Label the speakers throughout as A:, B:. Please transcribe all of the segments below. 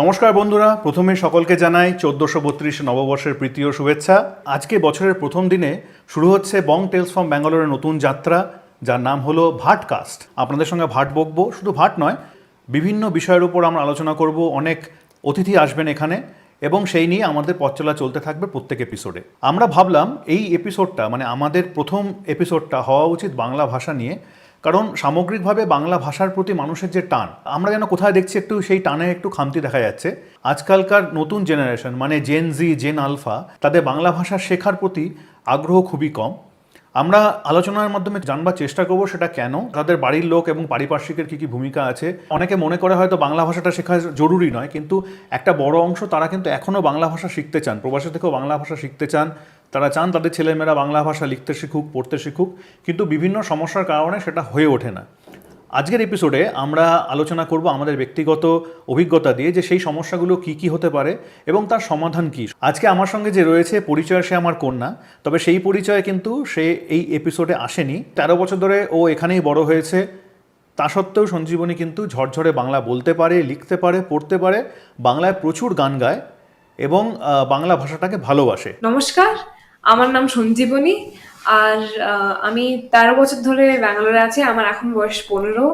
A: নমস্কার বন্ধুরা, প্রথমে সকলকে জানাই চোদ্দোশো বত্রিশ নববর্ষের প্রীতি ও শুভেচ্ছা। আজকে বছরের প্রথম দিনে শুরু হচ্ছে বং টেলস ফ্রম ব্যাঙ্গালোরের নতুন যাত্রা, যার নাম হলো ভাটকাস্ট। আপনাদের সঙ্গে ভাট বকবো, শুধু ভাট নয়, বিভিন্ন বিষয়ের উপর আমরা আলোচনা করব, অনেক অতিথি আসবেন এখানে, এবং সেই নিয়ে আমাদের পথ চলা চলতে থাকবে প্রত্যেক এপিসোডে আমরা ভাবলাম, এই এপিসোডটা মানে আমাদের প্রথম এপিসোডটা হওয়া উচিত বাংলা ভাষা নিয়ে কারণ সামগ্রিকভাবে বাংলা ভাষার প্রতি মানুষের যে টান, আমরা যেন কোথায় দেখছি একটু সেই টানে একটু খামতি দেখা যাচ্ছে। আজকালকার নতুন জেনারেশন মানে জেন জি জেন আলফা তাদের বাংলা ভাষা শেখার প্রতি আগ্রহ খুবই কম। আমরা আলোচনার মাধ্যমে জানবার চেষ্টা করব সেটা কেন, তাদের বাড়ির লোক এবং পারিপার্শ্বিকের কী কী ভূমিকা আছে। অনেকে মনে করে হয়তো বাংলা ভাষাটা শেখা জরুরি নয়, কিন্তু একটা বড় অংশ তারা কিন্তু এখনও বাংলা ভাষা শিখতে চান, প্রবাসী থেকেও বাংলা ভাষা শিখতে চান। তারা চান তাদের ছেলেমেয়েরা বাংলা ভাষা লিখতে শিখুক, পড়তে শিখুক, কিন্তু বিভিন্ন সমস্যার কারণে সেটা হয়ে ওঠে না। আজকের এপিসোডে আমরা আলোচনা করব আমাদের ব্যক্তিগত অভিজ্ঞতা দিয়ে যে সেই সমস্যাগুলো কি কি হতে পারে এবং তার সমাধান কি। আজকে আমার সঙ্গে যে রয়েছে পরিচয়, সে আমার কন্যা, তবে সেই পরিচয় কিন্তু সে এই এপিসোডে আসেনি। তেরো বছর ধরে ও এখানেই বড় হয়েছে। তা সত্ত্বেও সঞ্জীবনী কিন্তু ঝরঝরে বাংলা বলতে পারে, লিখতে পারে, পড়তে পারে, বাংলায় প্রচুর গান গায় এবং বাংলা ভাষাটাকে ভালোবাসে।
B: নমস্কার। আমার নাম সঞ্জীবনী আর আমি তেরো বছর ধরে ব্যাঙ্গালোরে আছি আমার এখন বয়স পনেরো।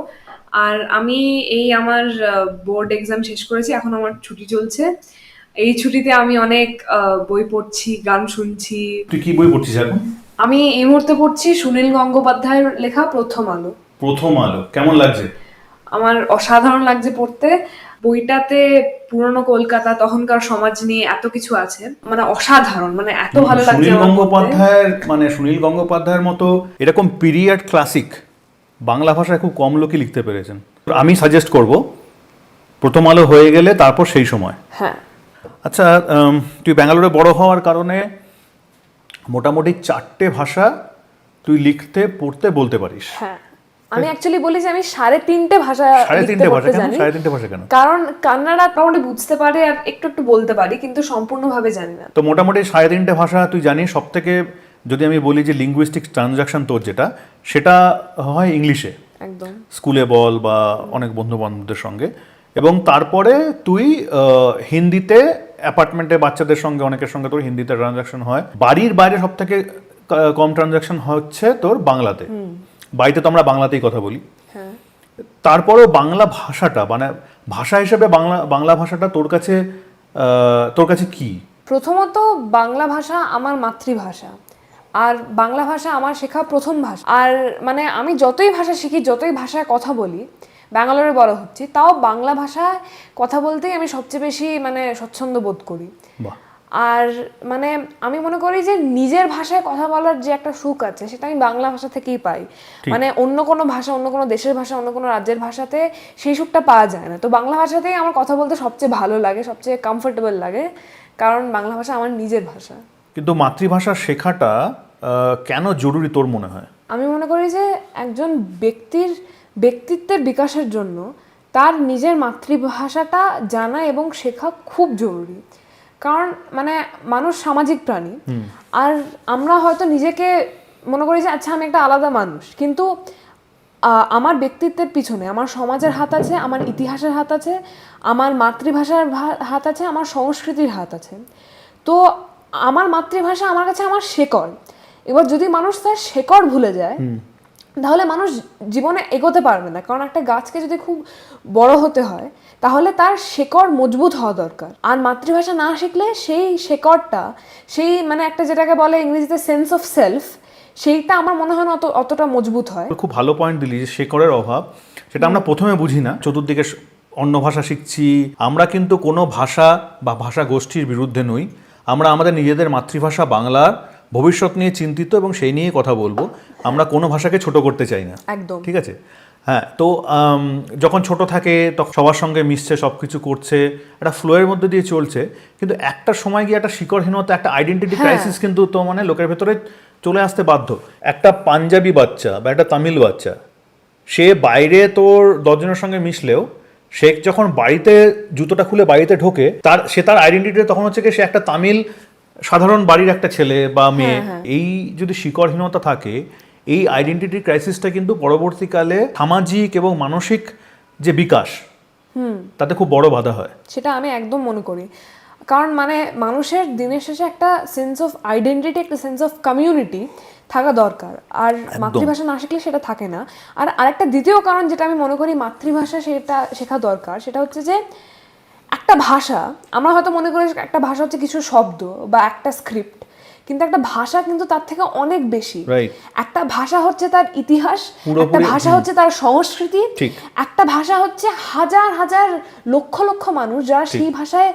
B: আর আমি এই আমার বোর্ড এক্সাম শেষ করেছি এখন আমার ছুটি চলছে। এই ছুটিতে আমি অনেক বই পড়ছি গান শুনছি।
A: তুই কি বই পড়ছিস এখন?
B: আমি এই মুহূর্তে পড়ছি সুনীল গঙ্গোপাধ্যায়ের লেখা প্রথম আলো।
A: প্রথম আলো। কেমন লাগছে?
B: আমার অসাধারণ লাগছে পড়তে। বইটাতে পুরনো কলকাতা তখনকার সমাজ নিয়ে এত কিছু আছে মানে অসাধারণ মানে এত ভালো লাগছে
A: সুনীল গঙ্গোপাধ্যায়ের মানে সুনীল গঙ্গোপাধ্যায়ের মতো এরকম পিরিয়ড ক্লাসিক বাংলা ভাষায় খুব কম লোকই লিখতে পেরেছেন। আমি সাজেস্ট করব প্রথম আলো হয়ে গেলে তারপর সেই সময়।
B: হ্যাঁ।
A: আচ্ছা তুই ব্যাঙ্গালোরে বড় হওয়ার কারণে মোটামুটি চারটে ভাষা তুই লিখতে পড়তে বলতে পারিস।
B: হ্যাঁ। আমি অ্যাকচুয়ালি বলি যে আমি সাড়ে তিনটে ভাষা
A: সাড়ে তিনটে ভাষা কেন?
B: জানি।
A: সাড়ে তিনটে ভাষা কেন?
B: কারণ কান্নাডা মোটামুটি বুঝতে পারে আর একটু একটু বলতে পারি কিন্তু সম্পূর্ণভাবে জানি না।
A: তো মোটামুটি সাড়ে তিনটে ভাষা তুই জানিস সব থেকে যদি আমি বলি যে লিঙ্গুইস্টিক ট্রানজাকশন তোর যেটা সেটা হয় ইংলিশে।
B: একদম।
A: স্কুলে বল বা অনেক বন্ধু বান্ধবদের সঙ্গে। এবং তারপরে তুই হিন্দিতে অ্যাপার্টমেন্টে বাচ্চাদের সঙ্গে অনেকের সঙ্গে তোর হিন্দিতে ট্রানজাকশন হয়। বাড়ির বাইরে সব থেকে কম ট্রানজাকশন হচ্ছে তোর বাংলাতে। বাড়িতে তো আমরা বাংলাতেই কথা বলি।
B: হ্যাঁ।
A: তারপরেও বাংলা ভাষাটা মানে ভাষা হিসেবে বাংলা বাংলা ভাষাটা তোর কাছে তোর কাছে কি?
B: প্রথমত বাংলা ভাষা আমার মাতৃভাষা। আর বাংলা ভাষা আমার শেখা প্রথম ভাষা। আর মানে আমি যতই ভাষা শিখি যতই ভাষায় কথা বলি ব্যাঙ্গালোরে বড় হচ্ছি তাও বাংলা ভাষায় কথা বলতেই আমি সবচেয়ে বেশি মানে স্বচ্ছন্দ বোধ করি।
A: বাহ।
B: আর মানে আমি মনে করি যে নিজের ভাষায় কথা বলার যে একটা সুখ আছে সেটা আমি বাংলা ভাষা থেকেই পাই। মানে অন্য কোনো ভাষা অন্য কোনো দেশের ভাষা অন্য কোনো রাজ্যের ভাষাতে সেই সুখটা পাওয়া যায় না। তো বাংলা ভাষাতেই আমার কথা বলতে সবচেয়ে ভালো লাগে সবচেয়ে কমফোর্টেবল লাগে। কারণ বাংলা ভাষা আমার নিজের ভাষা।
A: কিন্তু মাতৃভাষা শেখাটা কেন জরুরি তোর মনে হয়?
B: আমি মনে করি যে একজন ব্যক্তির ব্যক্তিত্বের বিকাশের জন্য তার নিজের মাতৃভাষাটা জানা এবং শেখা খুব জরুরি। কারণ মানে মানুষ সামাজিক প্রাণী। আর আমরা হয়তো নিজেকে মনে করি যে আচ্ছা আমি একটা আলাদা মানুষ। কিন্তু আমার ব্যক্তিত্বের পিছনে আমার সমাজের হাত আছে আমার ইতিহাসের হাত আছে আমার মাতৃভাষার হাত আছে আমার সংস্কৃতির হাত আছে। তো আমার মাতৃভাষা আমার কাছে আমার শেকড়। এবার যদি মানুষ তার শেকড় ভুলে যায় তাহলে মানুষ জীবনে এগোতে পারবে না। কারণ একটা গাছকে যদি খুব বড় হতে হয় তাহলে তার শেকড় মজবুত হওয়া দরকার। আর মাতৃভাষা না শিখলে সেই শেকড়টা সেই মানে একটা যেটাকে বলে ইংরেজিতে সেন্স অফ সেলফ সেইটা আমার মনে হয় না অত অতটা মজবুত হয়।
A: খুব ভালো পয়েন্ট দিলি যে শেকড়ের অভাব সেটা আমরা প্রথমে বুঝি না। চতুর্দিকে অন্য ভাষা শিখছি। আমরা কিন্তু কোনো ভাষা বা ভাষা গোষ্ঠীর বিরুদ্ধে নই। আমরা আমাদের নিজেদের মাতৃভাষা বাংলার ভবিষ্যৎ নিয়ে চিন্তিত এবং সেই নিয়ে কথা বলব। আমরা কোনো ভাষাকে ছোট করতে চাই না।
B: একদম।
A: ঠিক আছে? হ্যাঁ তো যখন ছোট থাকে তখন সবার সঙ্গে মিশছে সব কিছু করছে একটা ফ্লোয়ের মধ্যে দিয়ে চলছে কিন্তু একটা সময় গিয়ে একটা শিকড়হীনতা একটা আইডেন্টিটি ক্রাইসিস কিন্তু তো মানে লোকের ভেতরে চলে আসতে বাধ্য। একটা পাঞ্জাবি বাচ্চা বা একটা তামিল বাচ্চা সে বাইরে তোর দশজনের সঙ্গে মিশলেও সে যখন বাড়িতে জুতোটা খুলে বাড়িতে ঢোকে তার সে তার আইডেন্টিটি তখন হচ্ছে কি সে একটা তামিল সাধারণ বাড়ির একটা ছেলে বা মেয়ে। এই যদি শিকড়হীনতা থাকে এই আইডেন্টিটি ক্রাইসিসটা কিন্তু পরবর্তীকালে সামাজিক এবং মানসিক যে বিকাশ তাতে খুব বড় বাধা হয়।
B: সেটা আমি একদম মনে করি। কারণ মানে মানুষের দিনের শেষে একটা সেন্স অফ আইডেন্টিটি একটা সেন্স অফ কমিউনিটি থাকা দরকার। আর মাতৃভাষা না শিখলে সেটা থাকে না। আর আরেকটা দ্বিতীয় কারণ যেটা আমি মনে করি মাতৃভাষা সেটা শেখা দরকার সেটা হচ্ছে যে একটা ভাষা আমরা হয়তো মনে করি একটা ভাষা হচ্ছে কিছু শব্দ বা একটা স্ক্রিপ্ট কিন্তু একটা ভাষা কিন্তু তার থেকে অনেক বেশি। একটা ভাষা হচ্ছে তার ইতিহাস একটা ভাষা হচ্ছে তার সংস্কৃতি একটা ভাষা হচ্ছে হাজার হাজার লক্ষ লক্ষ মানুষ যারা সেই ভাষায়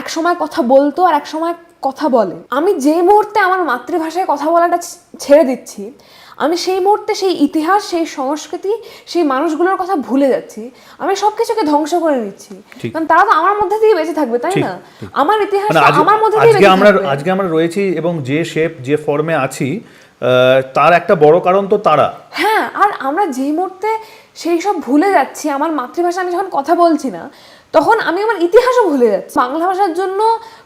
B: এক সময় কথা বলতো আর এক সময় কথা বলে। আমি যে মুহূর্তে আমার মাতৃভাষায় কথা বলাটা ছেড়ে দিচ্ছি আমি সেই মুহূর্তে সেই ইতিহাস সেই সংস্কৃতি সেই মানুষগুলোর কথা ভুলে যাচ্ছি। আমি সব কিছুকে ধ্বংস করে নিচ্ছি। কারণ তারা তো আমার মধ্যে দিয়ে বেঁচে থাকবে তাই না? আমার ইতিহাস
A: মানে
B: আমার মধ্যে দিয়ে
A: আজকে আমরা আজকে আমরা রয়েছি এবং যে শেপ যে ফর্মে আছি তার একটা বড় কারণ তো তারা।
B: হ্যাঁ আর আমরা যেই মুহূর্তে সেই সব ভুলে যাচ্ছি আমার মাতৃভাষা আমি যখন কথা বলছি না তখন আমি আমার ইতিহাসও ভুলে যাচ্ছি। বাংলা ভাষার জন্য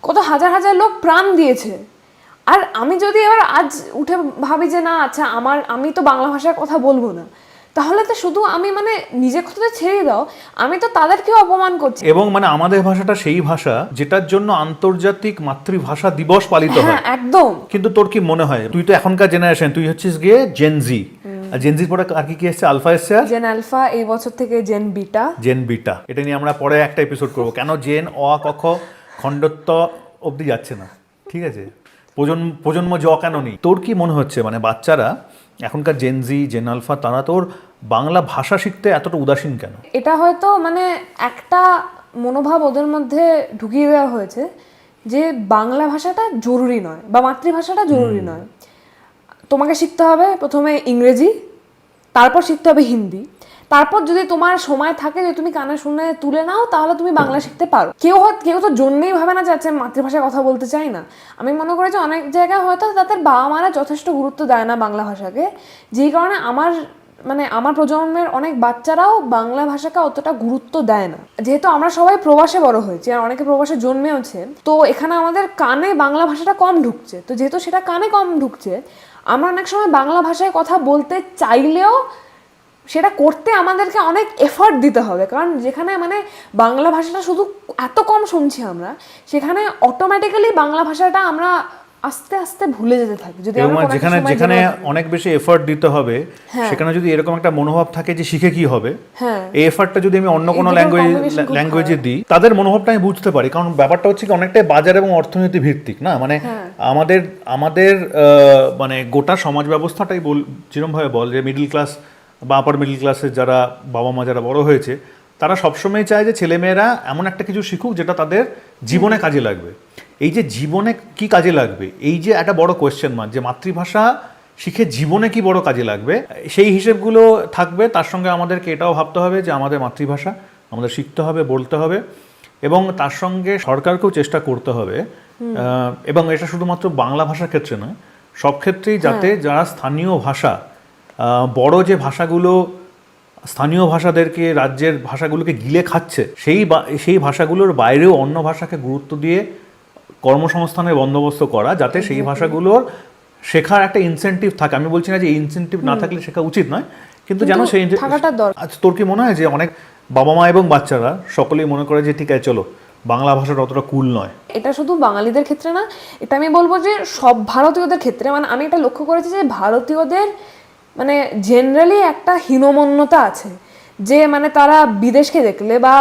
B: কত হাজার হাজার লোক প্রাণ দিয়েছে। আর আমি যদি এবার আজ উঠে ভাবি যে না আচ্ছা আমার আমি তো বাংলা ভাষায় কথা বলব না তাহলে তো শুধু আমি মানে নিজের কথাটা ছেড়ে দাও আমি তো তাদেরকেও অপমান করছি।
A: এবং মানে আমাদের ভাষাটা সেই ভাষা যেটার জন্য আন্তর্জাতিক মাতৃভাষা দিবস পালিত হয়।
B: হ্যাঁ একদম।
A: কিন্তু তোর কি মনে হয়? তুই তো এখনকার জেনারেশন তুই হচ্ছিস গিয়ে জেনজি আর জেনজির পরে আর কি কি এসছে? আলফা এসছে আর?
B: জেন আলফা এই বছর থেকে জেন বিটা
A: জেন বিটা এটা নিয়ে আমরা পরে একটা এপিসোড করব। কেন জেন অ কখ খণ্ডত্ব অবধি যাচ্ছে না। ঠিক আছে? প্রজন্ম প্রজন্ম জ কেন নেই? তোর কি মনে হচ্ছে? মানে বাচ্চারা এখনকার জেনজি জেন আলফা তারা তোর বাংলা ভাষা শিখতে এতটা উদাসীন কেন?
B: এটা হয়তো মানে একটা মনোভাব ওদের মধ্যে ঢুকিয়ে দেওয়া হয়েছে যে বাংলা ভাষাটা জরুরি নয় বা মাতৃভাষাটা জরুরি নয়। তোমাকে শিখতে হবে প্রথমে ইংরেজি তারপর শিখতে হবে হিন্দি। তারপর যদি তোমার সময় থাকে যে তুমি কানে শুনে তুলে নাও, তাহলে তুমি বাংলা শিখতে পারো। কেউ হয়তো কেউ তো জন্যেই ভাবে না যে আচ্ছা মাতৃভাষায় কথা বলতে চাই না। আমি মনে করি যে অনেক জায়গায় হয়তো তাদের বাবা মারা যথেষ্ট গুরুত্ব দেয় না বাংলা ভাষাকে। যেই কারণে আমার মানে আমার প্রজন্মের অনেক বাচ্চারাও বাংলা ভাষাকে অতটা গুরুত্ব দেয় না। যেহেতু আমরা সবাই প্রবাসে বড় হয়েছি, আর অনেকে প্রবাসে জন্মেওছে, তো এখানে আমাদের কানে বাংলা ভাষাটা কম ঢুকছে। তো যেহেতু সেটা কানে কম ঢুকছে, আমরা অনেক সময় বাংলা ভাষায় কথা বলতে চাইলেও সেটা করতে আমাদেরকে অনেক এফর্ট দিতে হবে। কারণ যেখানে মানে বাংলা ভাষাটা শুধু এত কম শুনছি আমরা সেখানে অটোমেটিক্যালি বাংলা ভাষাটা আমরা আস্তে আস্তে ভুলে যেতে থাকি। যদি
A: যেখানে যেখানে অনেক বেশি এফর্ট দিতে হবে
B: হ্যাঁ।
A: সেখানে যদি এরকম একটা মনোভাব থাকে যে শিখে কি হবে
B: হ্যাঁ।
A: এই এফার্টটা যদি আমি অন্য কোনো ল্যাঙ্গুয়েজ ল্যাঙ্গুয়েজে দিই তাদের মনোভাবটা আমি বুঝতে পারি। কারণ ব্যাপারটা হচ্ছে কি অনেকটাই বাজার এবং অর্থনীতি ভিত্তিক না? মানে
B: হ্যাঁ।
A: আমাদের আমাদের মানে গোটা সমাজ ব্যবস্থাটাই বল যেরকমভাবে বল যে মিডল ক্লাস বা আপার মিডল ক্লাসের যারা বাবা মা যারা বড় হয়েছে তারা সবসময় চায় যে ছেলেমেয়েরা এমন একটা কিছু শিখুক যেটা তাদের জীবনে কাজে লাগবে। এই যে জীবনে কি কাজে লাগবে? এই যে একটা বড় কোয়েশ্চেন মার্ক যে মাতৃভাষা শিখে জীবনে কি বড় কাজে লাগবে? সেই হিসেবগুলো থাকবে তার সঙ্গে আমাদেরকে এটাও ভাবতে হবে যে আমাদের মাতৃভাষা আমাদের শিখতে হবে বলতে হবে এবং তার সঙ্গে সরকারকেও চেষ্টা করতে হবে। এবং এটা শুধুমাত্র বাংলা ভাষার ক্ষেত্রে নয় সব ক্ষেত্রেই যাতে যারা স্থানীয় ভাষা বড় যে ভাষাগুলো স্থানীয় ভাষাদেরকে রাজ্যের ভাষাগুলোকে গিলে খাচ্ছে সেই সেই ভাষাগুলোর বাইরেও অন্য ভাষাকে গুরুত্ব দিয়ে কর্মসংস্থানের বন্দোবস্ত করা যাতে সেই ভাষাগুলোর শেখার একটা ইনসেন্টিভ থাকে। আমি বলছি না যে ইনসেন্টিভ না থাকলে শেখা উচিত নয় কিন্তু যেন সেই আচ্ছা তোর কি মনে হয় যে অনেক বাবা মা এবং বাচ্চারা সকলেই মনে করে যে ঠিক আছে চলো বাংলা ভাষাটা অতটা কুল নয়?
B: এটা শুধু বাঙালিদের ক্ষেত্রে না এটা আমি বলব যে সব ভারতীয়দের ক্ষেত্রে মানে আমি এটা লক্ষ্য করেছি যে ভারতীয়দের মানে জেনারেলি একটা হীনমন্যতা আছে যে মানে তারা বিদেশকে দেখলে বা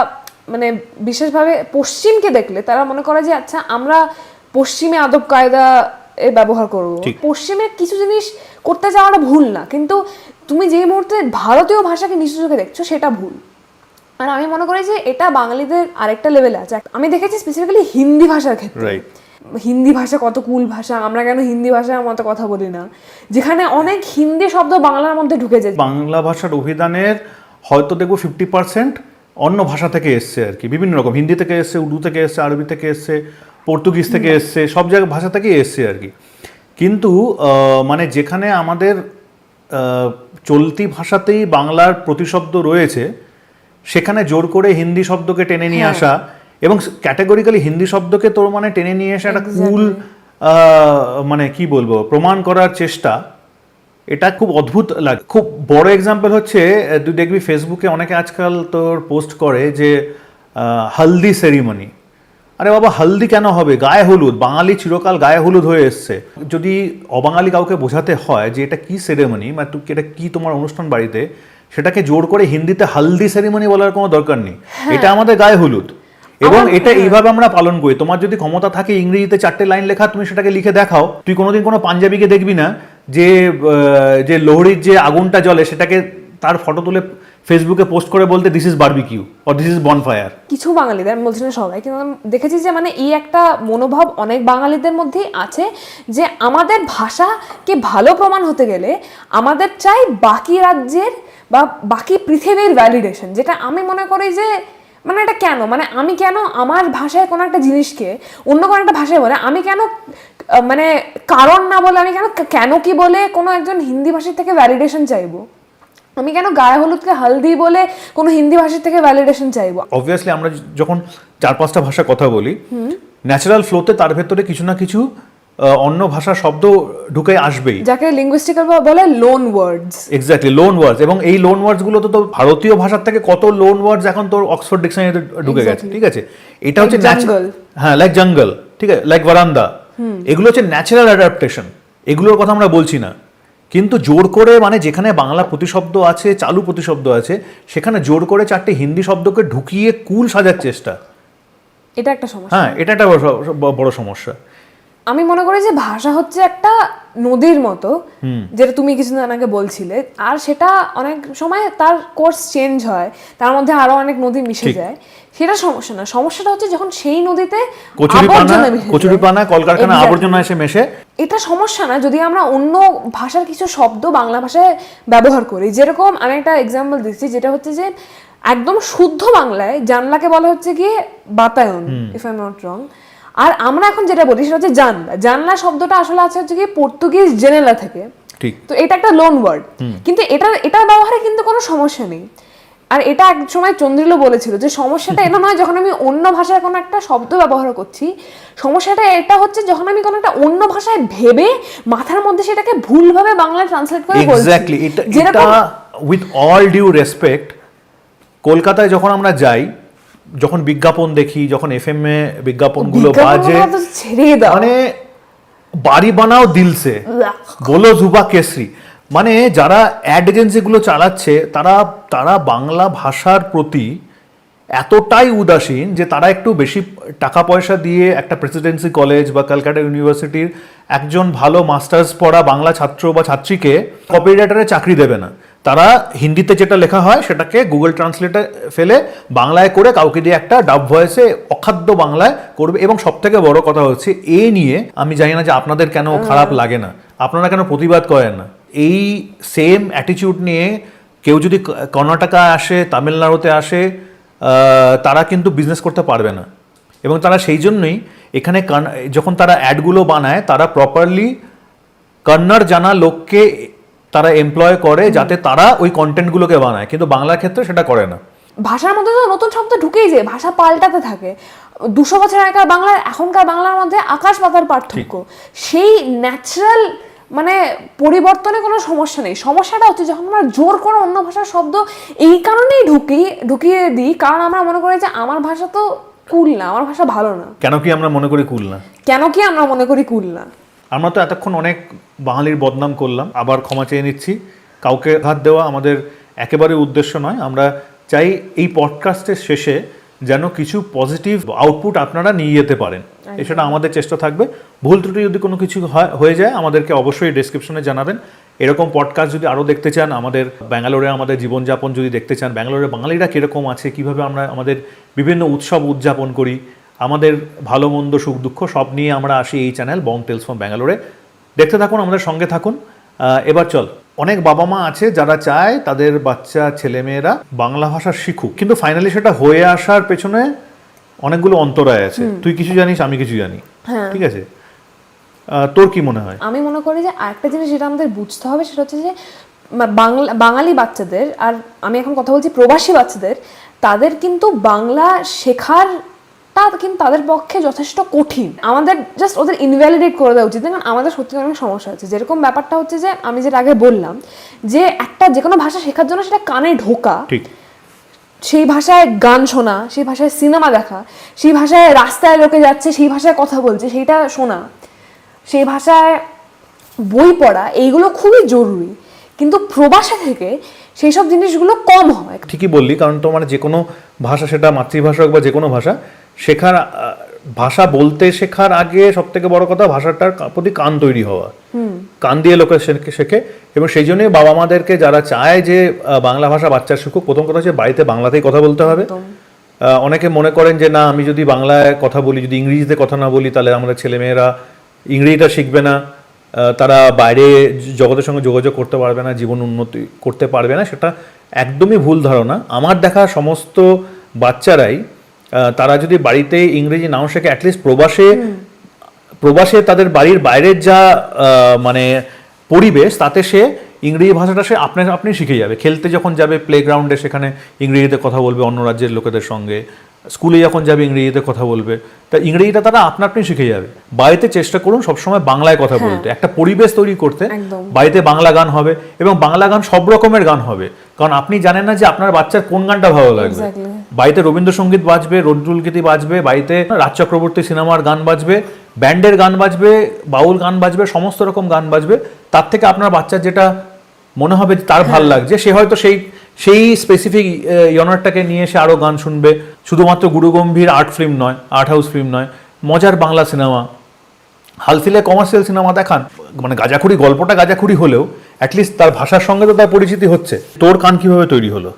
B: মানে বিশেষভাবে পশ্চিমকে দেখলে তারা মনে করে যে আচ্ছা আমরা পশ্চিমে আদব কায়দা এ ব্যবহার করব। পশ্চিমে কিছু জিনিস করতে যাওয়াটা ভুল না কিন্তু তুমি যেই মুহূর্তে ভারতীয় ভাষাকে নিচু চোখে দেখছ সেটা ভুল। আর আমি মনে করি যে এটা বাঙালিদের আরেকটা লেভেলে আছে। আমি দেখেছি স্পেসিফিক্যালি হিন্দি ভাষার ক্ষেত্রে। হিন্দি ভাষা কত কুল ভাষা আমরা কেন হিন্দি ভাষার মতো কথা বলি না? যেখানে অনেক হিন্দি শব্দ বাংলার মধ্যে ঢুকে যায়।
A: বাংলা ভাষার অভিধানের হয়তো দেখব ফিফটি পার্সেন্ট অন্য ভাষা থেকে এসছে আর কি বিভিন্ন রকম। হিন্দি থেকে এসছে উর্দু থেকে এসছে আরবি থেকে এসছে পর্তুগিজ থেকে এসছে সব জায়গায় ভাষা থেকেই এসছে আর কি। কিন্তু মানে যেখানে আমাদের চলতি ভাষাতেই বাংলার প্রতিশব্দ রয়েছে সেখানে জোর করে হিন্দি শব্দকে টেনে নিয়ে আসা এবং ক্যাটাগরিক্যালি হিন্দি শব্দকে তোর মানে টেনে নিয়ে আসা একটা কুল মানে কি বলব প্রমাণ করার চেষ্টা এটা খুব অদ্ভুত লাগে। খুব বড় এক্সাম্পল হচ্ছে তুই দেখবি ফেসবুকে অনেকে আজকাল তোর পোস্ট করে যে হালদি সেরিমনি আরে বাবা হালদি কেন হবে? গায়ে হলুদ। বাঙালি চিরকাল গায়ে হলুদ হয়ে এসছে। যদি অবাঙালি কাউকে বোঝাতে হয় যে এটা কি সেরেমনি মানে তুই এটা কি তোমার অনুষ্ঠান বাড়িতে সেটাকে জোর করে হিন্দিতে হালদি সেরিমনি বলার কোনো দরকার নেই। এটা আমাদের গায়ে হলুদ। এবং এটা এইভাবে আমরা পালন করি। তোমার যদি ক্ষমতা থাকে ইংরেজিতে চারটে লাইন লেখা তুমি সেটাকে লিখে দেখাও। তুই কোনোদিন কোনো পাঞ্জাবিকে দেখবি না যে যে লোহড়ির যে আগুনটা জ্বলে সেটাকে তার ফটো তুলে ফেসবুকে পোস্ট করে বলতে this is barbecue or this is bonfire
B: কিছু বাঙালিদের আমি বলছি না সবাই কিন্তু দেখেছি যে মানে এই একটা মনোভাব অনেক বাঙালিদের মধ্যেই আছে যে আমাদের ভাষাকে ভালো প্রমাণ হতে গেলে আমাদের চাই বাকি রাজ্যের বা বাকি পৃথিবীর ভ্যালিডেশন যেটা আমি মনে করি যে মানে এটা কেন? মানে আমি কেন আমার ভাষায় কোনো একটা জিনিসকে অন্য কোনো একটা ভাষায় বলে আমি কেন মানে কারণ না বলে আমি কেন কেন কি বলে কোনো একজন হিন্দি ভাষীর থেকে ভ্যালিডেশন চাইব? আমি কেন গায়ে হলুদকে হালদি বলে কোনো হিন্দি ভাষার থেকে ভ্যালিডেশন চাইব?
A: অবভিয়াসলি আমরা যখন চার পাঁচটা ভাষা কথা বলি ন্যাচারাল ফ্লোতে তার ভেতরে কিছু না কিছু অন্য ভাষার শব্দ ঢুকে আসবেই।
B: যাকে লিঙ্গুইস্টিক্যাল বলে loan words
A: exactly loan words এবং এই লোন ওয়ার্ডসগুলো তো ভারতীয় ভাষার থেকে কত লোন ওয়ার্ডস এখন তোর অক্সফোর্ড ডিকশনারিতে ঢুকে গেছে। ঠিক আছে? এটা হচ্ছে. হ্যাঁ লাইক জঙ্গল ঠিক আছে? লাইক বারান্দা এগুলো হচ্ছে ন্যাচারাল অ্যাডাপ্টেশন এগুলোর কথা আমরা বলছি না। কিন্তু জোর করে মানে যেখানে বাংলা প্রতিশব্দ আছে চালু প্রতিশব্দ আছে সেখানে জোর করে চারটে হিন্দি শব্দকে ঢুকিয়ে কুল সাজার চেষ্টা।
B: এটা একটা সমস্যা।
A: হ্যাঁ এটা একটা বড় সমস্যা।
B: আমি মনে করি যে ভাষা হচ্ছে একটা নদীর মতো যেটা তুমি কিছুদিন আগে বলছিলে। আর সেটা অনেক সময় তার কোর্স চেঞ্জ হয় তার মধ্যে আরও অনেক নদী মিশে যায়। সেটা সমস্যা না সমস্যাটা হচ্ছে যখন সেই নদীতে
A: কচুরিপানা কলকারখানা আবর্জনা এসে মেশে।
B: এটা সমস্যা না যদি আমরা অন্য ভাষার কিছু শব্দ বাংলা ভাষায় ব্যবহার করি যেরকম আমি একটা এক্সাম্পল দিচ্ছি যেটা হচ্ছে যে একদম শুদ্ধ বাংলায় জানলাকে বলা হচ্ছে গিয়ে বাতায়ন ইফ আই নট রং আর আমরা এখন যেটা বলি সেটা হচ্ছে জানলা। জানলা শব্দটা আসলে আছে হচ্ছে কি পর্তুগিজ জেনেলা থেকে।
A: ঠিক।
B: তো এটা একটা লোন ওয়ার্ড কিন্তু এটা এটার ব্যবহারে কিন্তু কোনো সমস্যা নেই। আর এটা এক সময় চন্দ্রিল বলেছিল যে সমস্যাটা এটা নয় যখন আমি অন্য ভাষায় কোনো একটা শব্দ ব্যবহার করছি। সমস্যাটা এটা হচ্ছে যখন আমি কোনো একটা অন্য ভাষায় ভেবে মাথার মধ্যে সেটাকে ভুলভাবে বাংলায় ট্রান্সলেট করে বলছি।
A: এক্স্যাক্টলি এটা উইথ অল ডিউ রেসপেক্ট কলকাতায় যখন আমরা যাই যখন বিজ্ঞাপন দেখি যখন এফএম এ বিজ্ঞাপনগুলো বাজে মানে বাড়ি বানাও দিলসে। বলো জুবা কেসরি। মানে যারা অ্যাড এজেন্সিগুলো চালাচ্ছে তারা তারা বাংলা ভাষার প্রতি এতটাই উদাসীন যে তারা একটু বেশি টাকা পয়সা দিয়ে একটা প্রেসিডেন্সি কলেজ বা ক্যালকাটা ইউনিভার্সিটির একজন ভালো মাস্টার্স পড়া বাংলা ছাত্র বা ছাত্রীকে কপিরাইটারে চাকরি দেবে না। তারা হিন্দিতে যেটা লেখা হয় সেটাকে গুগল ট্রান্সলেটে ফেলে বাংলায় করে কাউকে দিয়ে একটা ডাব ভয়েসে অখাদ্য বাংলায় করবে। এবং সব থেকে বড় কথা হচ্ছে এ নিয়ে আমি জানি না যে আপনাদের কেন খারাপ লাগে না। আপনারা কেন প্রতিবাদ করেন না? এই সেম অ্যাটিটিউড নিয়ে কেউ যদি কর্ণাটকা আসে তামিলনাড়ুতে আসে তারা কিন্তু বিজনেস করতে পারবে না। এবং তারা সেই জন্যই এখানে যখন তারা অ্যাডগুলো বানায় তারা প্রপারলি কন্নড় জানা লোককে তারা এমপ্লয় করে যাতে তারা ওই কন্টেন্টগুলোকে বানায় কিন্তু বাংলার ক্ষেত্রে সেটা করে না।
B: ভাষার মধ্যে তো নতুন শব্দ ঢুকেই যায় ভাষা পাল্টাতে থাকে। দুশো বছর আগেকার বাংলার এখনকার বাংলার মধ্যে আকাশ পাতার পার্থক্য। সেই ন্যাচারাল মানে পরিবর্তনে কোনো সমস্যা নেই। সমস্যাটা হচ্ছে যখন আমরা জোর করে অন্য ভাষার শব্দ এই কারণেই ঢুকি ঢুকিয়ে দিই কারণ আমরা মনে করি যে আমার ভাষা তো কুল না আমার ভাষা ভালো না।
A: কেন কি আমরা মনে করি কুল না?
B: কেন কি আমরা মনে করি কুল না?
A: আমরা তো এতক্ষণ অনেক বাঙালির বদনাম করলাম আবার ক্ষমা চেয়ে নিচ্ছি। কাউকে ঘাত দেওয়া আমাদের একেবারে উদ্দেশ্য নয়। আমরা চাই এই পডকাস্টের শেষে যেন কিছু পজিটিভ আউটপুট আপনারা নিয়ে যেতে পারেন। সেটা আমাদের চেষ্টা থাকবে। ভুল ত্রুটি যদি কোনো কিছু হয়- হয়ে যায় আমাদেরকে অবশ্যই ডেসক্রিপশনে জানাবেন। এরকম পডকাস্ট যদি আরও দেখতে চান আমাদের ব্যাঙ্গালোরে আমাদের জীবনযাপন যদি দেখতে চান ব্যাঙ্গালোরে বাঙালিরা কীরকম আছে কীভাবে আমরা আমাদের বিভিন্ন উৎসব উদযাপন করি আমাদের ভালো মন্দ সুখ দুঃখ সব নিয়ে আমরা আসি এই চ্যানেল বং টেলস ফ্রম ব্যাঙ্গালোরে। দেখতে থাকুন আমাদের সঙ্গে থাকুন। এবার চল। অনেক বাবা মা আছে যারা চায় তাদের বাচ্চা ছেলেমেয়েরা বাংলা ভাষা শিখুক। কিন্তু ফাইনালি সেটা হয়ে আসার পেছনে অনেকগুলো অন্তরায় আছে। তুই কিছু জানিস আমি কিছু জানি। ঠিক আছে? তোর কি মনে হয়?
B: আমি মনে করি যে আরেকটা জিনিস যেটা আমাদের বুঝতে হবে সেটা হচ্ছে যে বাংলা বাঙালি বাচ্চাদের আর আমি এখন কথা বলছি প্রবাসী বাচ্চাদের তাদের কিন্তু বাংলা শেখার শেখাটা কিন্তু তাদের পক্ষে যথেষ্ট কঠিন। আমাদের জাস্ট ওদের ইনভ্যালিডেট করে দেওয়া উচিত। কারণ আমাদের সত্যি অনেক সমস্যা হচ্ছে। যেরকম ব্যাপারটা হচ্ছে যে আমি যেটা আগে বললাম যে একটা যে কোনো ভাষা শেখার জন্য সেটা কানে ঢোকা সেই ভাষায় গান শোনা সেই ভাষায় সিনেমা দেখা সেই ভাষায় রাস্তায় লোকে যাচ্ছে সেই ভাষায় কথা বলছে সেইটা শোনা সেই ভাষায় বই পড়া এইগুলো খুবই জরুরি। কিন্তু প্রবাসে থেকে সেই সব জিনিসগুলো কম হয়।
A: ঠিকই বললি কারণ তোমার যে কোনো ভাষা সেটা মাতৃভাষা হোক বা যে কোনো ভাষা শেখার ভাষা বলতে শেখার আগে সব থেকে বড় কথা ভাষাটার প্রতি কান তৈরি হওয়া। কান দিয়ে লোকে শেখে- শেখে এবং সেই জন্যই বাবা মাদেরকে যারা চায় যে বাংলা ভাষা বাচ্চা শিখুক প্রথম কথা হচ্ছে বাড়িতে বাংলাতেই কথা বলতে হবে। অনেকে মনে করেন যে না আমি যদি বাংলায় কথা বলি যদি ইংরেজিতে কথা না বলি তাহলে আমাদের ছেলেমেয়েরা ইংরেজিটা শিখবে না। তারা বাইরে জগতের সঙ্গে যোগাযোগ করতে পারবে না জীবন উন্নতি করতে পারবে না সেটা একদমই ভুল ধারণা। আমার দেখা সমস্ত বাচ্চারাই তারা যদি বাড়িতে ইংরেজি নাও শেখে অ্যাটলিস্ট প্রবাসে প্রবাসে তাদের বাড়ির বাইরের যা মানে পরিবেশ তাতে সে ইংরেজি ভাষাটা সে আপনি আপনি শিখে যাবে। খেলতে যখন যাবে প্লেগ্রাউন্ডে সেখানে ইংরেজিতে কথা বলবে অন্য রাজ্যের লোকেদের সঙ্গে। স্কুলে যখন যাবে ইংরেজিতে কথা বলবে তা ইংরেজিটা তারা আপনা আপনি শিখে যাবে। বাড়িতে চেষ্টা করুন সবসময় বাংলায় কথা বলতে। একটা পরিবেশ তৈরি করতে বাড়িতে বাংলা গান হবে এবং বাংলা গান সব রকমের গান হবে। কারণ আপনি জানেন না যে আপনার বাচ্চার কোন গানটা ভালো লাগবে। বাড়িতে রবীন্দ্রসঙ্গীত বাজবে গীতি বাজবে বাড়িতে রাজ চক্রবর্তী সিনেমার গান বাজবে ব্যান্ডের গান বাজবে বাউল গান বাজবে সমস্ত রকম গান বাজবে তার থেকে আপনার বাচ্চার যেটা মনে হবে তার ভালো লাগছে সে হয়তো সেই সেই স্পেসিফিক ইয়নারটাকে নিয়ে এসে আরও গান শুনবে। শুধুমাত্র গুরুগম্ভীর আর্ট ফিল্ম নয় আর্ট হাউস ফিল্ম নয় মজার বাংলা সিনেমা হালফিলে কমার্শিয়াল সিনেমা দেখান। মানে গাজাখুরি গল্পটা গাজাখুরি হলেও অ্যাটলিস্ট তার ভাষার সঙ্গে তো তার পরিচিতি হচ্ছে। তোর কান কীভাবে তৈরি হলো?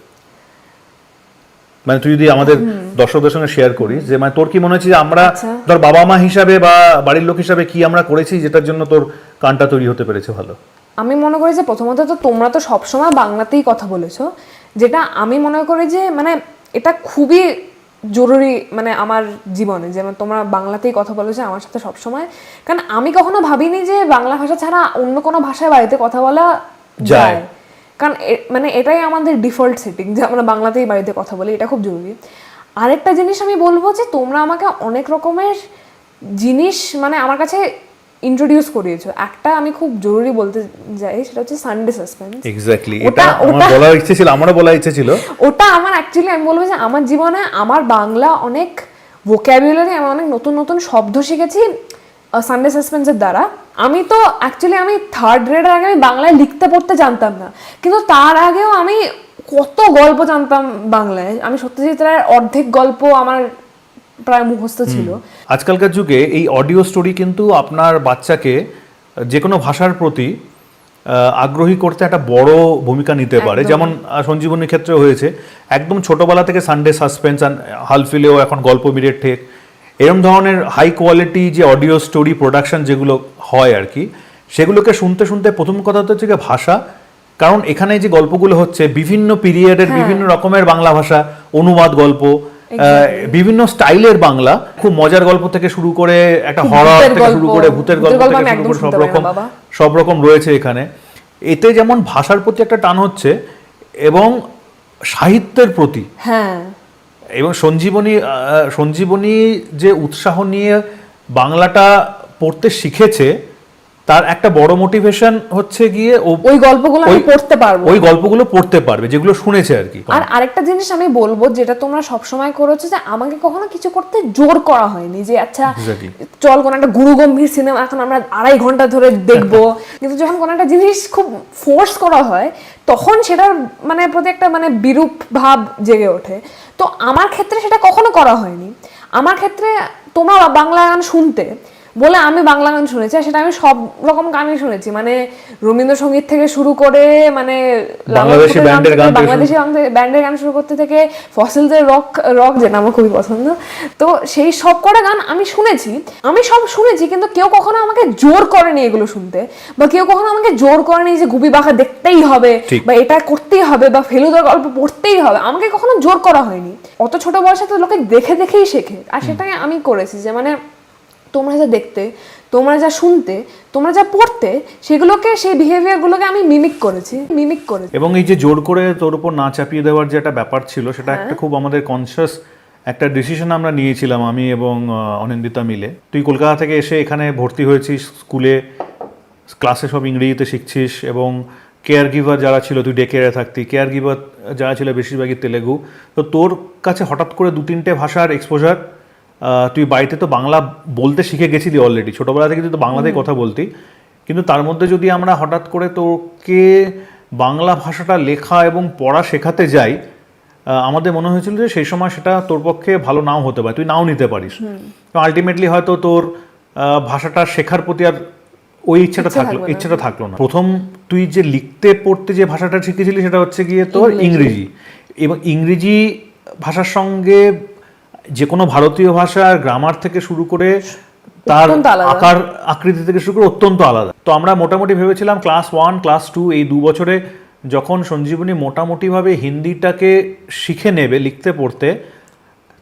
A: মানে তুই যদি আমাদের দর্শকদের সঙ্গে শেয়ার করিস যে মানে তোর কি মনে হচ্ছে যে আমরা
B: আচ্ছা।
A: ধর বাবা মা হিসাবে বা বাড়ির লোক হিসাবে কি আমরা করেছি যেটার জন্য তোর কানটা তৈরি হতে পেরেছে ভালো?
B: আমি মনে করি যে প্রথমত তো তোমরা তো সবসময় বাংলাতেই কথা বলেছ যেটা আমি মনে করি যে মানে এটা খুবই জরুরি মানে আমার জীবনে যে তোমরা বাংলাতেই কথা বলেছ আমার সাথে সবসময়। কারণ আমি কখনো ভাবিনি যে বাংলা ভাষা ছাড়া অন্য কোনো ভাষায় বাড়িতে কথা বলা।
A: যায়।
B: কারণ মানে এটাই আমাদের ডিফল্ট সেটিং যে আমরা বাংলাতেই বাড়িতে কথা বলি এটা খুব জরুরি। আরেকটা জিনিস আমি বলব যে তোমরা আমাকে অনেক রকমের জিনিস মানে আমার কাছে ইন্ট্রোডিউস করিয়েছো। একটা আমি খুব জরুরি বলতে যাই সেটা হচ্ছে সানডে সাসপেন্স
A: এক্স্যাক্টলি এটা আমার বলার ইচ্ছে ছিল আমারও বলার ইচ্ছে ছিল।
B: ওটা আমার অ্যাকচুয়ালি আমি বলব যে আমার জীবনে আমার বাংলা অনেক ভোক্যাবুলারি আমি অনেক নতুন নতুন শব্দ শিখেছি সানডে সাসপেন্সের দ্বারা। আমি তো অ্যাকচুয়ালি আমি থার্ড গ্রেডের আগে আমি বাংলায় লিখতে পড়তে জানতাম না। কিন্তু তার আগেও আমি কত গল্প জানতাম বাংলায়। আমি সত্যজিৎ রায়ের অর্ধেক গল্প আমার প্রায় মুখস্থ ছিল।
A: আজকালকার যুগে এই অডিও স্টোরি কিন্তু আপনার বাচ্চাকে যে কোনো ভাষার প্রতি আগ্রহী করতে একটা বড় ভূমিকা নিতে পারে। যেমন সঞ্জীবনীর ক্ষেত্রে হয়েছে। একদম ছোটবেলা থেকে সানডে সাসপেন্স হালফিলেও এখন গল্প মিরের ঠেক এরম ধরনের হাই কোয়ালিটি যে অডিও স্টোরি প্রোডাকশন যেগুলো হয় আর কি সেগুলোকে শুনতে শুনতে প্রথম কথা হচ্ছে ভাষা। কারণ এখানে যে গল্পগুলো হচ্ছে বিভিন্ন পিরিয়ডের
B: হ্যাঁ।
A: বিভিন্ন রকমের বাংলা ভাষা অনুবাদ গল্প বিভিন্ন স্টাইলের বাংলা খুব মজার গল্প থেকে শুরু করে একটা হরর থেকে শুরু করে ভূতের গল্প থেকে শুরু করে সব রকম সব রকম রয়েছে এখানে। এতে যেমন ভাষার প্রতি একটা টান হচ্ছে এবং সাহিত্যের প্রতি।
B: হ্যাঁ।
A: এবং সঞ্জীবনী সঞ্জীবনী যে উৎসাহ নিয়ে বাংলাটা পড়তে শিখেছে তার একটা বড় মোটিভেশন হচ্ছে গিয়ে
B: ওই গল্পগুলো আমি পড়তে পারব।
A: ওই গল্পগুলো পড়তে পারবে যেগুলো শুনেছে আর কি।
B: আর আরেকটা জিনিস আমি বলব যেটা তোমরা সবসময় করেছ যে আমাকে কখনো কিছু করতে জোর করা হয়নি যে আচ্ছা চল কোনো একটা গুরু গম্ভীর সিনেমা এখন আমরা আড়াই ঘণ্টা ধরে দেখব। কিন্তু যখন কোনো একটা জিনিস খুব ফোর্স করা হয় তখন সেটার মানে প্রতি একটা মানে বিরূপ ভাব জেগে ওঠে। তো আমার ক্ষেত্রে সেটা কখনো করা হয়নি। আমার ক্ষেত্রে তোমরা বাংলা গান শুনতে বলে আমি বাংলা গান শুনেছি আর সেটা আমি সব রকম গানই শুনেছি। মানে রবীন্দ্রসঙ্গীত থেকে শুরু করে মানে
A: বাংলাদেশি
B: লালন
A: ব্যান্ডের গান
B: বাংলাদেশি ব্যান্ডের গান শুরু করতে থেকে ফসিলদের রক রক যেটা আমার খুবই পছন্দ। তো সেই সব কটা গান আমি শুনেছি। আমি সব শুনেছি কিন্তু কেউ কখনো আমাকে জোর করেনি এগুলো শুনতে বা কেউ কখনো আমাকে জোর করেনি যে গুবি বাঘা দেখতেই হবে বা এটা করতেই হবে বা ফেলুদার গল্প পড়তেই হবে। আমাকে কখনো জোর করা হয়নি। অত ছোট বয়সে তো লোকে দেখে দেখেই শেখে। আর সেটাই আমি করেছি যে মানে তোমরা যা দেখতে তোমরা যা শুনতে তোমরা যা পড়তে সেগুলোকে সেই বিহেভিয়ারগুলোকে আমি মিমিক করেছি মিমিক করেছি।
A: এবং এই যে জোর করে তোর উপর না চাপিয়ে দেওয়ার যে একটা ব্যাপার ছিল সেটা একটা খুব আমাদের কনসিয়াস একটা ডিসিশন আমরা নিয়েছিলাম আমি এবং অনিন্দিতা মিলে। তুই কলকাতা থেকে এসে এখানে ভর্তি হয়েছিস স্কুলে ক্লাসে সব ইংরেজিতে শিখছিস এবং কেয়ার গিভার যারা ছিল তুই ডে কেয়ারে থাকতি কেয়ার গিভার যারা ছিল বেশিরভাগই তেলেগু। তো তোর কাছে হঠাৎ করে দু তিনটে ভাষার এক্সপোজার তুই বাড়িতে তো বাংলা বলতে শিখে গেছিলি অলরেডি ছোটোবেলা থেকে তুই তো বাংলাতেই কথা বলতি। কিন্তু তার মধ্যে যদি আমরা হঠাৎ করে তোকে বাংলা ভাষাটা লেখা এবং পড়া শেখাতে যাই আমাদের মনে হয়েছিল যে সেই সময় সেটা তোর পক্ষে ভালো নাও হতে পারে তুই নাও নিতে পারিস। আলটিমেটলি হয়তো তোর ভাষাটা শেখার প্রতি আর ওই ইচ্ছাটা থাকল ইচ্ছাটা থাকল না। প্রথম তুই যে লিখতে পড়তে যে ভাষাটা শিখেছিলি সেটা হচ্ছে গিয়ে তোর ইংরেজি। এবং ইংরেজি ভাষার সঙ্গে যে কোনো ভারতীয় ভাষার গ্রামার থেকে শুরু করে তার আকার আকৃতি থেকে শুরু করে অত্যন্ত আলাদা। তো আমরা মোটামুটি ভেবেছিলাম ক্লাস ওয়ান ক্লাস টু এই দু বছরে যখন সঞ্জীবনী মোটামুটিভাবে হিন্দিটাকে শিখে নেবে লিখতে পড়তে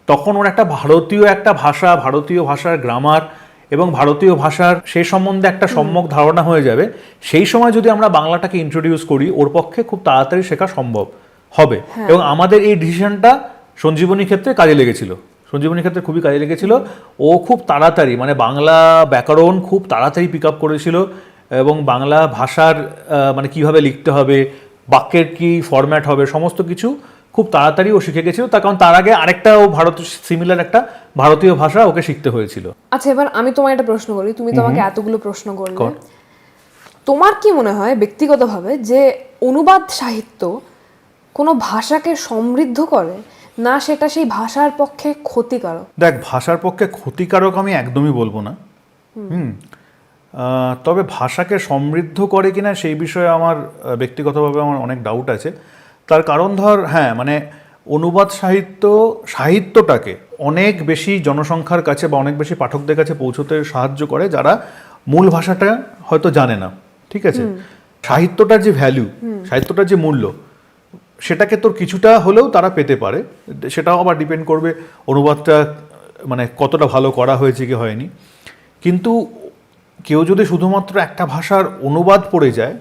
A: তখন ওর একটা ভারতীয় একটা ভাষা ভারতীয় ভাষার গ্রামার এবং ভারতীয় ভাষার সেই সম্বন্ধে একটা সম্যক ধারণা হয়ে যাবে। সেই সময় যদি আমরা বাংলাটাকে ইন্ট্রোডিউস করি ওর পক্ষে খুব তাড়াতাড়ি শেখা সম্ভব হবে। এবং আমাদের এই ডিসিশনটা সঞ্জীবনী ক্ষেত্রে কাজে লেগেছিল। সঞ্জীবনী ক্ষেত্রে খুবই কাজে লেগেছিল। ও খুব তাড়াতাড়ি মানে বাংলা ব্যাকরণ খুব তাড়াতাড়ি পিক আপ করেছিল এবং বাংলা ভাষার মানে কীভাবে লিখতে হবে বাক্যের কি ফরম্যাট হবে সমস্ত কিছু খুব তাড়াতাড়ি ও শিখে গেছিল। তার কারণ তার আগে আরেকটা ও ভারত সিমিলার একটা ভারতীয় ভাষা ওকে শিখতে হয়েছিল।
B: আচ্ছা এবার আমি তোমায় একটা প্রশ্ন করি। তুমি তো আমাকে এতগুলো প্রশ্ন করলে।
A: কর।
B: তোমার কি মনে হয় ব্যক্তিগতভাবে যে অনুবাদ সাহিত্য কোনো ভাষাকে সমৃদ্ধ করে না সেটা সেই ভাষার পক্ষে ক্ষতিকারক।
A: দেখ ভাষার পক্ষে ক্ষতিকারক আমি একদমই বলব না। হুম। তবে ভাষাকে সমৃদ্ধ করে কিনা সেই বিষয়ে আমার ব্যক্তিগতভাবে আমার অনেক ডাউট আছে। তার কারণ ধর হ্যাঁ মানে অনুবাদ সাহিত্য সাহিত্যটাকে অনেক বেশি জনসংখ্যার কাছে বা অনেক বেশি পাঠকদের কাছে পৌঁছতে সাহায্য করে যারা মূল ভাষাটা হয়তো জানে না। ঠিক আছে? সাহিত্যটার যে ভ্যালু সাহিত্যটার যে মূল্য সেটাকে তোর কিছুটা হলেও তারা পেতে পারে। সেটাও আবার ডিপেন্ড করবে অনুবাদটা মানে কতটা ভালো করা হয়েছে কি হয়নি। কিন্তু কেউ যদি শুধুমাত্র একটা ভাষার অনুবাদ পড়ে যায়,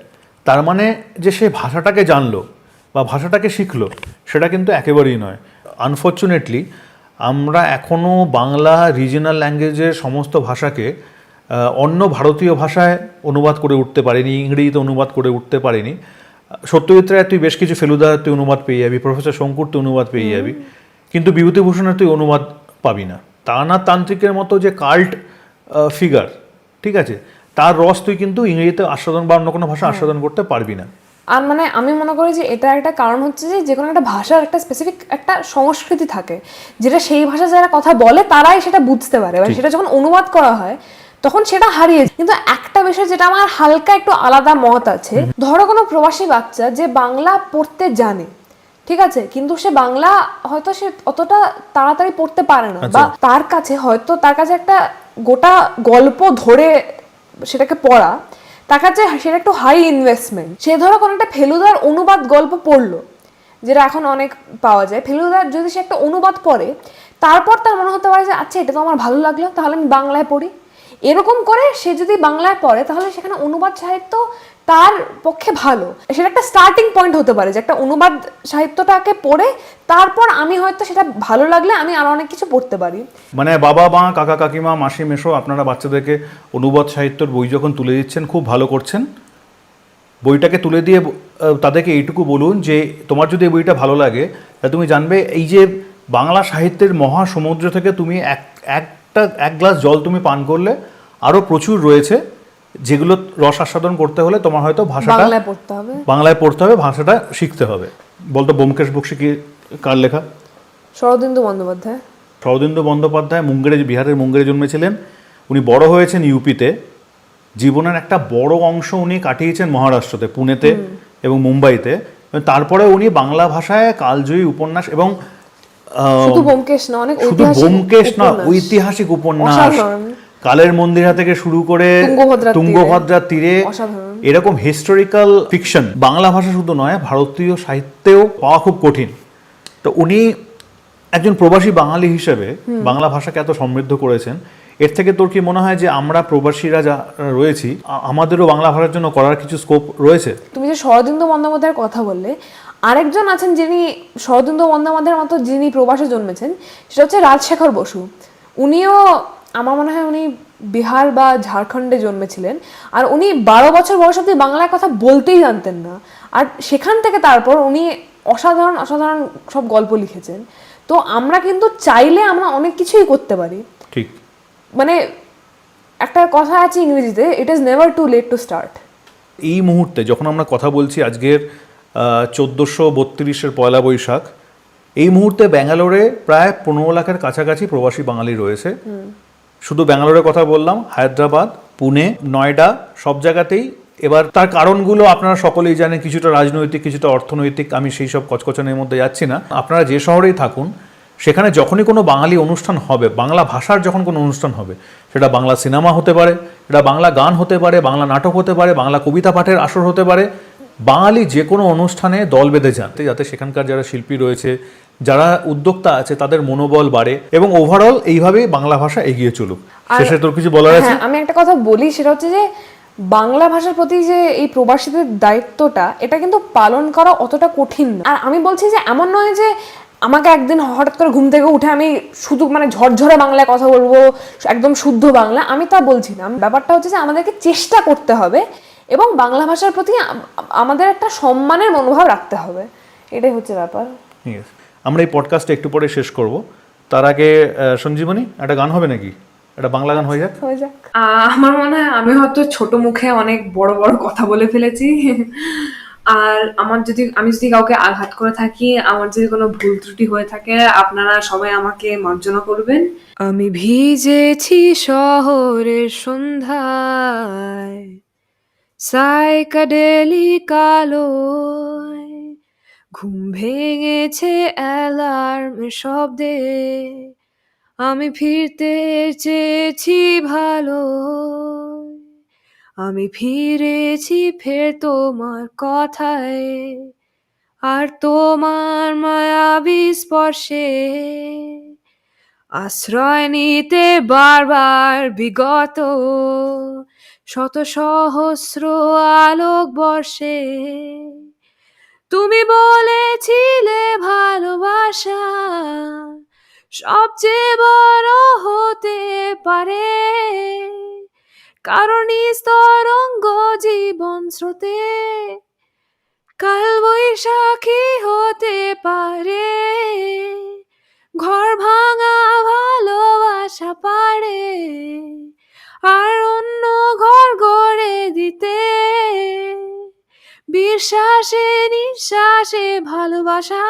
A: তার মানে যে সে ভাষাটাকে জানলো বা ভাষাটাকে শিখলো, সেটা কিন্তু একেবারেই নয়। আনফর্চুনেটলি আমরা এখনও বাংলা রিজিনাল ল্যাঙ্গুয়েজের সমস্ত ভাষাকে অন্য ভারতীয় ভাষায় অনুবাদ করে উঠতে পারিনি, ইংরেজিতে অনুবাদ করে উঠতে পারিনি। সত্যজিৎ রায় তুই বেশ কিছু ফেলুদা তুই অনুবাদ পেয়ে যাবি। প্রফেসর শঙ্কুর তুই অনুবাদ পেয়ে যাবি। কিন্তু বিভূতিভূষণের তুই অনুবাদ পাবি না। তানা তান্ত্রিকের মতো যে কাল্ট ফিগার ঠিক আছে? তার রস তুই কিন্তু ইংরেজিতে আস্বাদন বা অন্য কোনো ভাষা আস্বাদন করতে পারবি না।
B: আর মানে আমি মনে করি যে এটা একটা কারণ হচ্ছে যে যে কোনো একটা ভাষার একটা স্পেসিফিক একটা সংস্কৃতি থাকে। যেটা সেই ভাষা যারা কথা বলে তারাই সেটা বুঝতে পারে। এবার সেটা যখন অনুবাদ করা হয় তখন সেটা হারিয়ে কিন্তু একটা বিষয় যেটা আমার হালকা একটু আলাদা মত আছে ধরো কোনো প্রবাসী বাচ্চা যে বাংলা পড়তে জানে ঠিক আছে? কিন্তু সে বাংলা হয়তো সে অতটা তাড়াতাড়ি পড়তে পারে না বা তার কাছে হয়তো তার কাছে একটা গোটা গল্প ধরে সেটাকে পড়া তার কাছে সেটা একটু হাই ইনভেস্টমেন্ট সে ধরো কোনো একটা ফেলুদার অনুবাদ গল্প পড়ল যেটা এখন অনেক পাওয়া যায়। ফেলুদার যদি সে একটা অনুবাদ পড়ে তারপর তার মনে হতে পারে যে আচ্ছা এটা তো আমার ভালো লাগল তাহলে আমি বাংলায় পড়ি। এরকম করে সে যদি বাংলায় পড়ে, তাহলে সেখানে অনুবাদ সাহিত্য তার পক্ষে ভালো। সেটা একটা স্টার্টিং পয়েন্ট হতে পারে যে একটা অনুবাদ সাহিত্যটাকে পড়ে, তারপর আমি হয়তো সেটা ভালো লাগলে আমি আরও অনেক কিছু পড়তে পারি।
A: মানে বাবা, মা, কাকা, কাকিমা, মাসি মেশো আপনারা বাচ্চাদেরকে অনুবাদ সাহিত্যর বই যখন তুলে দিচ্ছেন, খুব ভালো করছেন। বইটাকে তুলে দিয়ে তাদেরকে এইটুকু বলুন যে তোমার যদি এই বইটা ভালো লাগে, তা তুমি জানবে এই যে বাংলা সাহিত্যের মহা সমুদ্র থেকে তুমি এক এক একটা এক গ্লাস জল তুমি পান করলে আরও প্রচুর রয়েছে যেগুলো রস আস্বাদন করতে হলে তোমার হয়তো ভাষাটা
B: বাংলায় পড়তে হবে।
A: বাংলায় পড়তে হবে ভাষাটা শিখতে হবে। বলতো বোমকেশ বক্সি কি কার লেখা?
B: শরদিন্দু বন্দ্যোপাধ্যায়।
A: শরদিন্দু বন্দ্যোপাধ্যায় মুঙ্গেরে বিহারের মুঙ্গেরে জন্মেছিলেন। উনি বড় হয়েছেন ইউপিতে। জীবনের একটা বড় অংশ উনি কাটিয়েছেন মহারাষ্ট্রতে পুনেতে এবং মুম্বাইতে। তারপরে উনি বাংলা ভাষায় কালজয়ী উপন্যাস এবং
B: শুধু ব্যোমকেশ না অনেক
A: শুধু
B: ঐতিহাসিক
A: ব্যোমকেশ না
B: উপন্যাস।
A: ঐতিহাসিক উপন্যাস। কালের মন্দিরা থেকে শুরু করে
B: তুঙ্গভদ্রার তীরে।
A: এরকম হিস্টোরিক্যাল ফিকশন বাংলা ভাষা শুধু নয় ভারতীয় সাহিত্যেও পাওয়া খুব কঠিন। তো উনি একজন প্রবাসী বাঙালি হিসেবে বাংলা ভাষাকে এত সমৃদ্ধ করেছেন। এর থেকে তোর কি মনে হয় যে আমরা প্রবাসীরা যা রয়েছি আমাদেরও বাংলা ভাষার জন্য করার কিছু স্কোপ রয়েছে?
B: তুমি যে শরদিন্দু বন্দ্যোপাধ্যায়ের কথা বললে আরেকজন আছেন যিনি শরদিন্দু বন্দ্যোপাধ্যায়ের মতো যিনি প্রবাসে জন্মেছেন সেটা হচ্ছে রাজশেখর বসু। উনিও আমার মনে হয় উনি বিহার বা ঝাড়খণ্ডে জন্মেছিলেন। আর উনি বারো বছর বয়স অব্দি বাংলায় কথা বলতেই জানতেন না। আর সেখান থেকে তারপর উনি অসাধারণ অসাধারণ সব গল্প লিখেছেন। তো আমরা কিন্তু চাইলে আমরা অনেক কিছুই করতে পারি।
A: ঠিক।
B: মানে একটা কথা আছে ইংরেজিতে it is never too late to start
A: এই মুহূর্তে যখন আমরা কথা বলছি আজকের চোদ্দোশো বত্রিশের পয়লা বৈশাখ। এই মুহূর্তে ব্যাঙ্গালোরে প্রায় পনেরো লাখের কাছাকাছি প্রবাসী বাঙালি রয়েছে। শুধু ব্যাঙ্গালোরের কথা বললাম, হায়দ্রাবাদ, পুনে, নয়ডা, সব জায়গাতেই। এবার তার কারণগুলো আপনারা সকলেই জানেন, কিছুটা রাজনৈতিক, কিছুটা অর্থনৈতিক, আমি সেই সব কচকচানের মধ্যে যাচ্ছি না। আপনারা যে শহরেই থাকুন, সেখানে যখনই কোনো বাঙালি অনুষ্ঠান হবে, বাংলা ভাষার যখন কোনো অনুষ্ঠান হবে, সেটা বাংলা সিনেমা হতে পারে, সেটা বাংলা গান হতে পারে, বাংলা নাটক হতে পারে, বাংলা কবিতা পাঠের আসর হতে পারে বাঙালি যে কোনো অনুষ্ঠানে দল বেঁধে যান যাতে সেখানকার যারা শিল্পী রয়েছে যারা উদ্যোক্তা আছে তাদের মনোবল বাড়ে এবং ওভারঅল এইভাবেই বাংলা ভাষা এগিয়ে চলুক। শেষে তোর কিছু বলার আছে?
B: হ্যাঁ আমি একটা কথা বলি সেটা হচ্ছে যে বাংলা ভাষার প্রতি যে এই প্রবাসীদের দায়িত্বটা এটা কিন্তু পালন করা অতটা কঠিন না। আর আমি বলছি যে এমন নয় যে আমাকে একদিন হঠাৎ করে ঘুম থেকে উঠে আমি শুধু মানে ঝরঝরে বাংলায় কথা বলব একদম শুদ্ধ বাংলা আমি তা বলছি না। ব্যাপারটা হচ্ছে যে আমাদেরকে চেষ্টা করতে হবে এবং বাংলা ভাষার প্রতি আমাদের একটা সম্মানের মনোভাব রাখতে হবে। এটাই হচ্ছে ব্যাপার।
A: ঠিক আছে। আমরা এই পডকাস্টটা একটু পরে শেষ করব। তার আগে সঞ্জীবনী একটা গান হবে নাকি? একটা বাংলা গান হয়ে যাক।
B: হয়ে যাক।
C: আমার মনে হয় আমি হয়তো ছোট মুখে অনেক বড় বড় কথা বলে ফেলেছি। আর আমার যদি আমি যদি কাউকে আঘাত করে থাকি আমার যদি কোনো ভুল ত্রুটি হয়ে থাকে আপনারা সবাই আমাকে মার্জনা করবেন।
B: আমি ভিজেছি শহরের সন্ধ্যায়। সাইকাডেলি কালোয় ঘুম ভেঙেছে অ্যালার্মের শব্দে। আমি ফিরতে চেয়েছি ভালো আমি ফিরেছি ফের তোমার কথায়। আর তোমার মায়াবী স্পর্শে আশ্রয় নিতে বারবার বিগত শত সহস্র আলোক বর্ষে। তুমি বলেছিলে ভালোবাসা সবচেয়ে বড় হতে পারে। কারণ স্তরঙ্গ জীবন স্রোতে কাল বৈশাখী হতে পারে। ঘর ভাঙা ভালোবাসা পারে। আর অন্য ঘর গড়ে দিতে। বিশ্বাসে, নিঃশ্বাসে, ভালোবাসা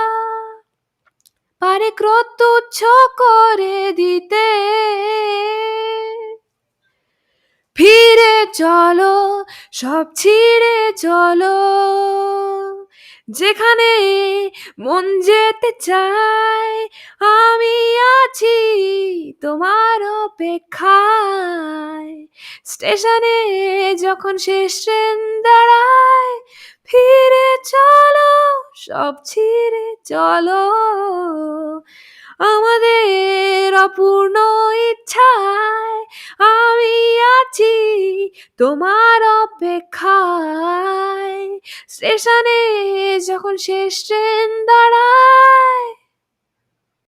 B: পারে ক্রোধ তুচ্ছ করে দিতে। ফিরে চলো, সব ছিঁড়ে চলো। যেখানে মন যেতে চাই আমি আছি তোমার অপেক্ষায়। স্টেশনে যখন শেষ ট্রেন দাঁড়ায়, ফিরে চলো, সব ছিঁড়ে চলো। আমাদের অপূর্ণ ইচ্ছায় আমি আছি তোমার অপেক্ষায়। স্টেশনে যখন শেষ ট্রেন দাঁড়ায়